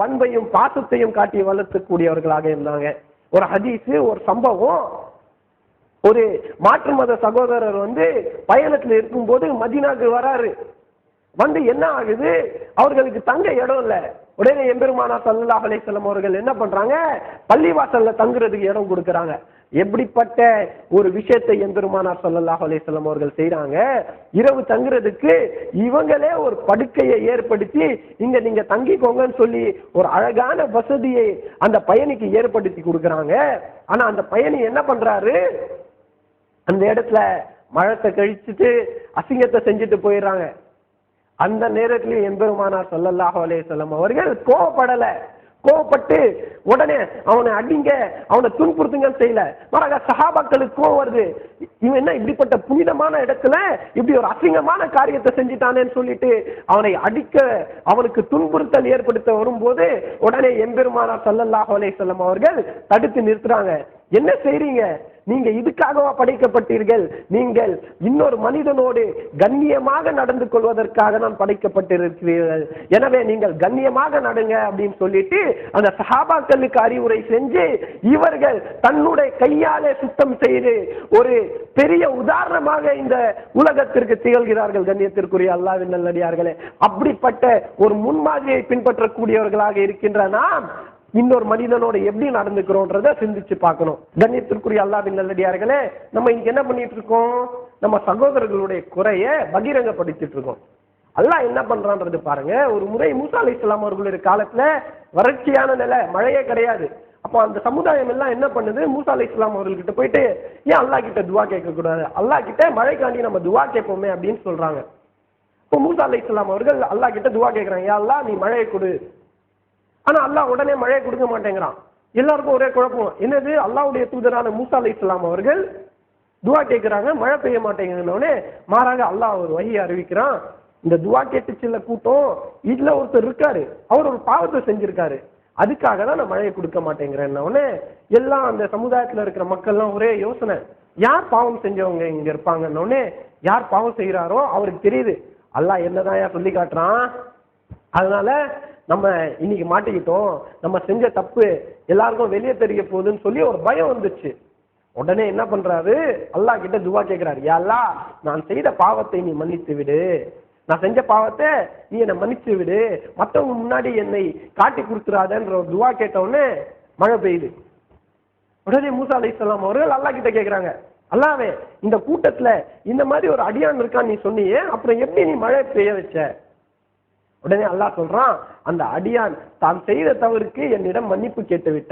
பண்பையும் பாசத்தையும் காட்டி வளர்த்தக்கூடியவர்களாக இருந்தாங்க. ஒரு ஹதீஸ் ஒரு சம்பவம். ஒரு மாற்று மத சகோதரர் வந்து பயணத்துல இருக்கும்போது மதீனாக்கு வராரு. வந்து என்ன ஆகுது? அவர்களுக்கு தங்க இடம் இல்லை. உடனே எம்பெருமானா சல்லா அலைஹி அவர்கள் என்ன பண்றாங்க? பள்ளிவாசல்ல தங்குறதுக்கு இடம் கொடுக்குறாங்க. எப்படிப்பட்ட ஒரு விஷயத்தை எம்பெருமானார் சல்லல்லாஹு அலைஹி அவர்கள் செய்யறாங்க இரவு தங்குறதுக்கு இவங்களே ஒரு படுக்கையை ஏற்படுத்தி இங்க நீங்க தங்கிக்கோங்கன்னு சொல்லி ஒரு அழகான வசதியை அந்த பயணிக்கு ஏற்படுத்தி கொடுக்குறாங்க. ஆனா அந்த பயணி என்ன பண்றாரு? அந்த இடத்துல மழத்தை கழிச்சுட்டு அசிங்கத்தை செஞ்சுட்டு போயிடுறாங்க அந்த நேரத்திலேயே எம்பெருமானார் ஸல்லல்லாஹு அலைஹி அவர்கள் கோவப்படல. கோவப்பட்டு உடனே அவனை அடிங்க அவனை துன்புறுத்துங்கன்னு செய்யல. மாறாக சஹாபாக்களுக்கு கோவம் வருது. இவன் என்ன இப்படிப்பட்ட புனிதமான இடத்துல இப்படி ஒரு அசிங்கமான காரியத்தை செஞ்சுட்டானேன்னு சொல்லிட்டு அவனை அடிக்க அவனுக்கு துன்புறுத்தல் ஏற்படுத்த வரும்போது உடனே எம்பெருமானார் ஸல்லல்லாஹு அலைஹி அவர்கள் தடுத்து நிறுத்துறாங்க. என்ன செய்றீங்க? நீங்க இதுக்காகவா படைக்கப்பட்டீர்கள்? நீங்கள் இன்னொரு மனிதனோடு கண்ணியமாக நடந்து கொள்வதற்காக நான் படைக்கப்பட்டிருக்கிறீர்கள். எனவே நீங்கள் கண்ணியமாக நடங்க அப்படின்னு சொல்லிட்டு அந்த சஹாபாக்களுக்கு அறிவுரை செஞ்சு இவர்கள் தன்னுடைய கையாலே சுத்தம் செய்து ஒரு பெரிய உதாரணமாக இந்த உலகத்திற்கு திகழ்கிறார்கள் கண்ணியத்திற்குரிய அல்லாவின் நல்லடியார்களே. அப்படிப்பட்ட ஒரு முன்மாதிரியை பின்பற்றக்கூடியவர்களாக இருக்கின்ற நாம் இன்னொரு மனிதனோட எப்படி நடந்துக்கிறோன்றத சிந்திச்சு பார்க்கணும். கண்ணியத்திற்குரிய அல்லாவின் நல்லடியார்களே நம்ம இன்னைக்கு என்ன பண்ணிட்டு இருக்கோம்? நம்ம சகோதரர்களுடைய குறைய பகிரங்கப்படுத்திட்டு இருக்கோம். அல்லாஹ் என்ன பண்றான்றது பாருங்க. ஒரு முறை மூசா அலை இஸ்லாம் அவர்களுடைய காலத்துல வறட்சியான நிலை மழையே கிடையாது. அப்போ அந்த சமுதாயம் எல்லாம் என்ன பண்ணுது? மூசா அலை இஸ்லாம் அவர்கள்கிட்ட போயிட்டு ஏன் அல்லாஹ் கிட்ட துவா கேட்க கூடாது அல்லாஹ் கிட்ட மழைக்காண்டி நம்ம துவா கேட்போமே அப்படின்னு சொல்றாங்க. இப்போ மூசா அலை இஸ்லாம் அவர்கள் அல்லாஹ் கிட்ட துவா கேட்கறாங்க ஏன் அல்லா நீ மழையை கொடு. ஆனா அல்லாஹ் உடனே மழையை கொடுக்க மாட்டேங்கிறான். எல்லாருக்கும் ஒரே குழப்பம். என்னது? அல்லாவுடைய தூதரான மூசா அலி இஸ்லாம் அவர்கள் துவா கேட்கிறாங்க மழை பெய்ய மாட்டேங்குதுன்னொடனே மாறாக அல்லாஹ் ஒரு வழியை அறிவிக்கிறான். இந்த துவா கேட்டு சில கூட்டம் இதுல ஒருத்தர் இருக்காரு. அவர் ஒரு பாவத்தை செஞ்சிருக்காரு. அதுக்காக தான் நான் மழையை கொடுக்க மாட்டேங்கிறேன் எல்லாம் அந்த சமுதாயத்துல இருக்கிற மக்கள்லாம் ஒரே யோசனை. யார் பாவம் செஞ்சவங்க இங்க இருப்பாங்கன்னு யார் பாவம் செய்கிறாரோ அவருக்கு தெரியுது. அல்லாஹ் என்னதான் சொல்லி காட்டுறான்? அதனால நம்ம இன்னைக்கு மாட்டிக்கிட்டோம் நம்ம செஞ்ச தப்பு எல்லாருக்கும் வெளியே தெரிய போகுதுன்னு சொல்லி ஒரு பயம் வந்துச்சு. உடனே என்ன பண்றாரு? அல்லாஹ் கிட்ட துவா கேட்கிறாரு யா நான் செய்த பாவத்தை நீ மன்னித்து விடு. நான் செஞ்ச பாவத்தை நீ என்னை மன்னிச்சு விடு. மற்றவங்க முன்னாடி என்னை காட்டி கொடுத்துறாதன்ற ஒரு துவா கேட்டவுடனே மழை பெய்யுது. உடனே மூசா அலைஹிஸ்ஸலாம் அவர்கள் அல்லாஹ் கிட்ட கேட்குறாங்க அல்லாவே இந்த கூட்டத்துல இந்த மாதிரி ஒரு அடியான் இருக்கான்னு நீ சொன்னியே அப்புறம் எப்படி நீ மழை பெய்ய வச்ச? உடனே அல்லாஹ் சொல்றான் அந்த அடியான் தான் செய்த தவறுக்கு என்னிடம் மன்னிப்பு கேட்டு விட்டான்